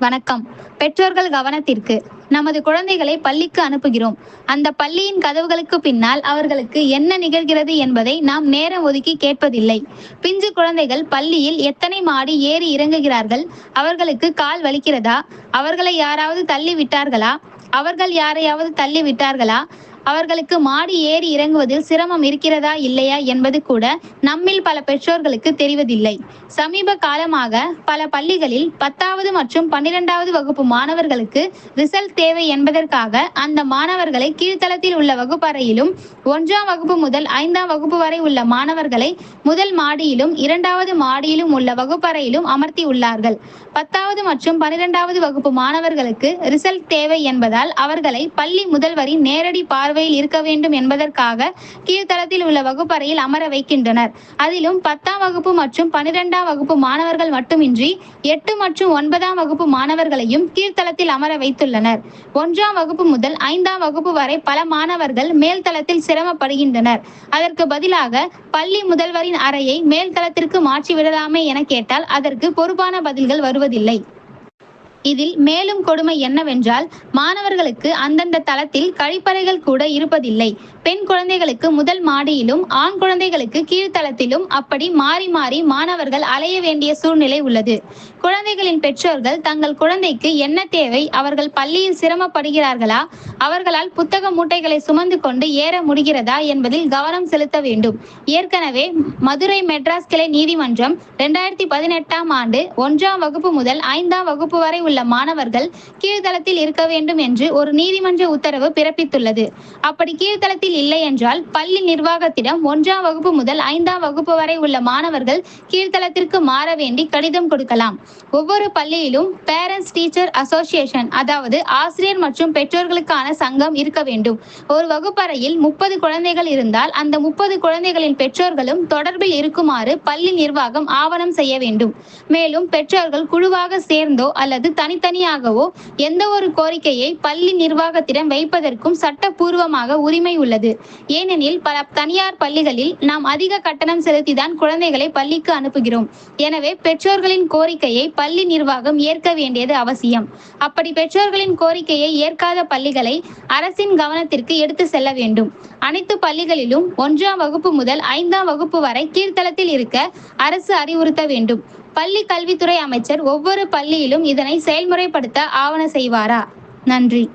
வணக்கம். பெற்றோர்கள் கவனத்திற்கு நமது குழந்தைகளை பள்ளிக்கு அனுப்புகிறோம். அந்த பள்ளியின் கதவுகளுக்கு பின்னால் அவர்களுக்கு என்ன நிகழ்கிறது என்பதை நாம் நேரம் ஒதுக்கி கேட்பதில்லை. பிஞ்சு குழந்தைகள் பள்ளியில் எத்தனை மாடி ஏறி இறங்குகிறார்கள்? அவர்களுக்கு கால் வலிக்கிறதா? அவர்களை யாராவது தள்ளி விட்டார்களா அவர்கள் யாரையாவது தள்ளி விட்டார்களா அவர்களுக்கு மாடி ஏறி இறங்குவதில் சிரமம் இருக்கிறதா இல்லையா என்பது கூட நம்மில் பல பெற்றோர்களுக்கு தெரிவதில்லை. சமீப காலமாக பல பள்ளிகளில் பத்தாவது மற்றும் பன்னிரெண்டாவது வகுப்பு மாணவர்களுக்கு ரிசல்ட் தேவை என்பதற்காக அந்த மாணவர்களை கீழ்த்தளத்தில் உள்ள வகுப்பறையிலும் ஒன்றாம் வகுப்பு முதல் ஐந்தாம் வகுப்பு வரை உள்ள மாணவர்களை முதல் மாடியிலும் இரண்டாவது மாடியிலும் உள்ள வகுப்பறையிலும் அமர்த்தி உள்ளார்கள். பத்தாவது மற்றும் பன்னிரெண்டாவது வகுப்பு மாணவர்களுக்கு ரிசல்ட் தேவை என்பதால் அவர்களை பள்ளி முதல்வரின் நேரடி பார்வையில் இருக்க வேண்டும் என்பதற்காக கீழ்த்தளத்தில் உள்ள வகுப்பறையில் அமர வைக்கின்றனர். அதிலும் பத்தாம் வகுப்பு மற்றும் பனிரெண்டாம் வகுப்பு மாணவர்கள் மட்டுமின்றி எட்டு மற்றும் ஒன்பதாம் வகுப்பு மாணவர்களையும் கீழ்த்தளத்தில் அமர வைத்துள்ளனர். ஒன்றாம் வகுப்பு முதல் ஐந்தாம் வகுப்பு வரை பல மாணவர்கள் மேல்தளத்தில் சிரமப்படுகின்றனர். அதற்கு பதிலாக பள்ளி முதல்வரின் அறையை மேல்தளத்திற்கு மாற்றி விடலாமே என கேட்டால் அதற்கு பொறுப்பான பதில்கள் வருவதில்லை. இதில் மேலும் கொடுமை என்னவென்றால் மாணவர்களுக்கு அந்தந்த தளத்தில் கழிப்பறைகள் கூட இருப்பதில்லை. பெண் குழந்தைகளுக்கு முதல் மாடியிலும் ஆண் குழந்தைகளுக்கு கீழ்த்தளத்திலும் அப்படி மாறி மாறி மாணவர்கள் அலைய வேண்டிய சூழ்நிலை உள்ளது. குழந்தைகளின் பெற்றோர்கள் தங்கள் குழந்தைக்கு என்ன தேவை அவர்கள் பள்ளியில் சிரமப்படுகிறார்களா அவர்களால் புத்தக மூட்டைகளை சுமந்து கொண்டு ஏற முடிகிறதா என்பதில் கவனம் செலுத்த வேண்டும். ஏற்கனவே மதுரை மெட்ராஸ் கிளை நீதிமன்றம் இரண்டாயிரத்தி பதினெட்டாம் ஆண்டு ஒன்றாம் வகுப்பு முதல் ஐந்தாம் வகுப்பு வரை உள்ள மாணவர்கள் கீழ்தளத்தில் இருக்க வேண்டும் என்று ஒரு நீதிமன்ற உத்தரவு பிறப்பித்துள்ளது. அப்படி கீழ்த்தளத்தில் இல்லை என்றால் பள்ளி நிர்வாகத்திடம் ஒன்றாம் வகுப்பு முதல் ஐந்தாம் வகுப்பு வரை உள்ள மாணவர்கள் கீழ்த்தளத்திற்கு மாற வேண்டி கடிதம் கொடுக்கலாம். ஒவ்வொரு பள்ளியிலும் பேரண்ட்ஸ் டீச்சர் அசோசியேஷன் அதாவது ஆசிரியர் மற்றும் பெற்றோர்களுக்கான சங்கம் இருக்க வேண்டும். ஒரு வகுப்பறையில் முப்பது குழந்தைகள் இருந்தால் அந்த முப்பது குழந்தைகளின் பெற்றோர்களும் தொடர்பில் இருக்குமாறு பள்ளி நிர்வாகம் ஆவணம் செய்ய வேண்டும். மேலும் பெற்றோர்கள் குழுவாக சேர்ந்தோ அல்லது தனித்தனியாகவோ எந்த ஒரு கோரிக்கையை பள்ளி நிர்வாகத்திடம் வைப்பதற்கும் சட்டப்பூர்வமாக உரிமை உள்ளது. ஏனெனில் பல தனியார் பள்ளிகளில் நாம் அதிக கட்டணம் செலுத்திதான் குழந்தைகளை பள்ளிக்கு அனுப்புகிறோம். எனவே பெற்றோர்களின் கோரிக்கையை பள்ளி நிர்வாகம் ஏற்க வேண்டியது அவசியம். அப்படி பெற்றோர்களின் கோரிக்கையை ஏற்காத பள்ளிகளை அரசின் கவனத்திற்கு எடுத்து செல்ல வேண்டும். அனைத்து பள்ளிகளிலும் ஒன்றாம் வகுப்பு முதல் ஐந்தாம் வகுப்பு வரை கீழ்த்தளத்தில் இருக்க அரசு அறிவுறுத்த வேண்டும். பள்ளி கல்வித்துறை அமைச்சர் ஒவ்வொரு பள்ளியிலும் இதனை செயல்முறைப்படுத்த ஆவண செய்வாரா? நன்றி.